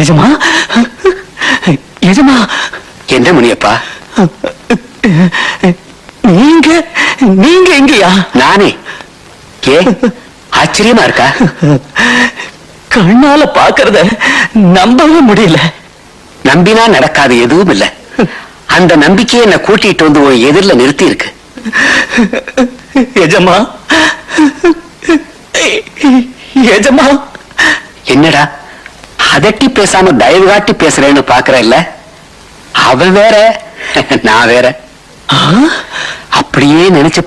எஜமா? எஜமா? என்ன முனியப்பா? நீங்க நீங்க எங்கயா? நானே. ஏ ஆச்சரியமா இருக்கா? கண்ணால பாக்குறத நம்பவே முடியல. நம்பினா நடக்காது எதுவும் இல்ல. அந்த நம்பிக்கையை என்ன கூட்டிட்டு வந்து எதிரில நிறுத்தி இருக்கு எஜமா? எஜமா? என்னடா? அதட்டி பேசாம தயவு காட்டி பேசுறேன்னு பாக்குற இல்ல? அவ வேற நான் வேற? அப்படியே நினைச்சு